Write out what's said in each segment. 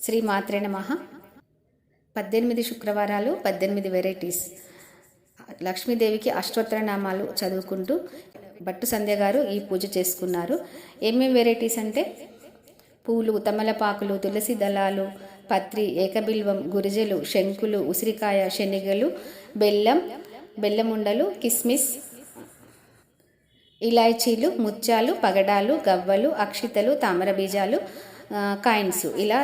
శ్రీ మాత్రే నమః. పద్దెనిమిది శుక్రవారాలు పద్దెనిమిది వెరైటీస్. లక్ష్మీదేవికి అష్టోత్తర నామాలు చదువుకుంటూ భట్టు సంధ్య గారు ఈ పూజ చేసుకున్నారు. ఏమేమి వెరైటీస్ అంటే? పూలు తమలపాకులు తులసి దళాలు పత్రి ఏకబిల్వం గురిజలు శంకులు ఉసిరికాయ శనిగలు బెల్లం బెల్లం ఉండలు కిస్మిస్ ఇలాచీలు ముత్యాలు పగడాలు గవ్వలు అక్షితలు తామర బీజాలు కాయిన్స్. ఇలా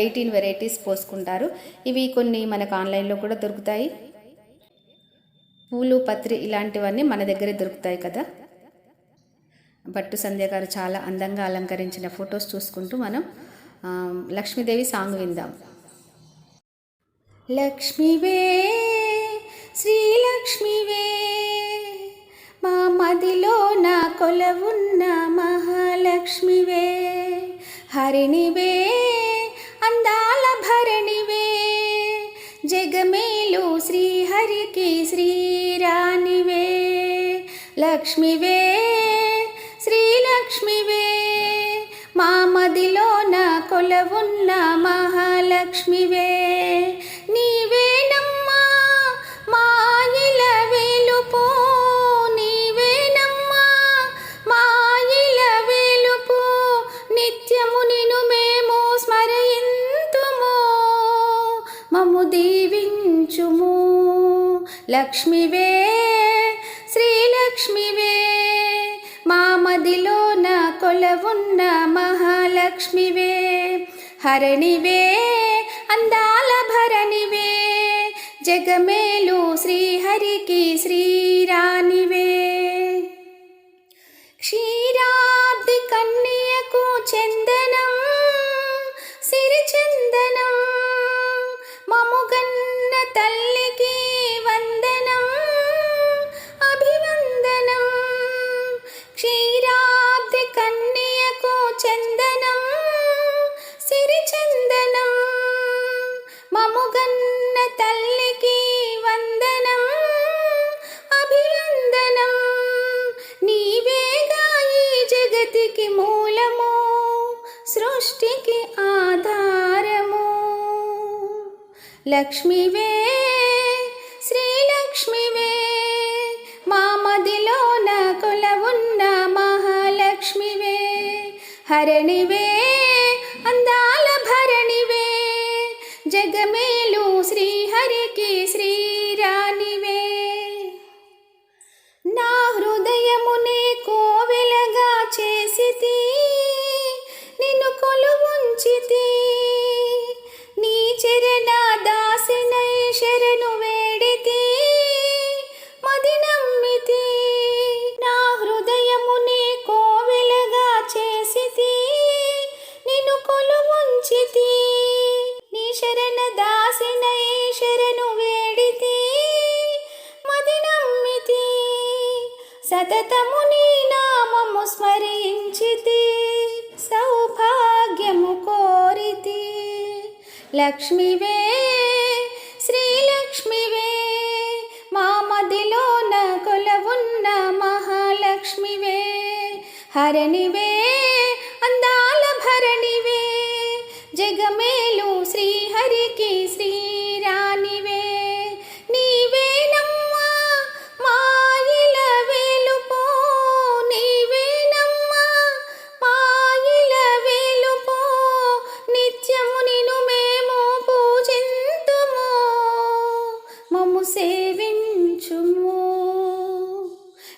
ఎయిటీన్ వెరైటీస్ పోసుకుంటారు. ఇవి కొన్ని మనకు ఆన్లైన్లో కూడా దొరుకుతాయి. పూలు పత్రి ఇలాంటివన్నీ మన దగ్గరే దొరుకుతాయి కదా. భట్టు సంధ్య గారు చాలా అందంగా అలంకరించిన ఫొటోస్ చూసుకుంటూ మనం లక్ష్మీదేవి సాంగ్ విందాం. లక్ష్మీవే శ్రీలక్ష్మివే మా మదిలో నా కొలవున్న మహాలక్ష్మివే హరిణివే అందాల భరణివే జగమేలు శ్రీహరికి శ్రీరాణివే లక్ష్మివే శ్రీలక్ష్మివే. మా మదిలోన కొలవున్న మహాలక్ష్మివే. లక్ష్మివే శ్రీలక్ష్మివే. మా మదిలో నా కొలవున్న మహాలక్ష్మివే. హరణివే అందాల భరణివే. జగమేలు శ్రీహరికి శ్రీరాణివే. మముగన్న తల్లికి వందనం అభివందనం నీవేగా ఈ జగతికి మూలము సృష్టికి ఆధారము లక్ష్మివే శ్రీలక్ష్మివే మా మదిలో నా కొలవున్న మహాలక్ష్మివే హరణివే జగమేలు సతతము నీ నామము స్మరించితి సౌభాగ్యము కోరితి. లక్ష్మివే శ్రీలక్ష్మివే మా మదిలో నా కొలవున్న మహాలక్ష్మివే హరణివే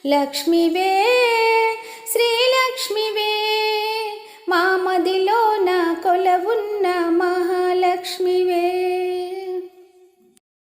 సేవించుము లక్ష్మివే శ్రీలక్ష్మివే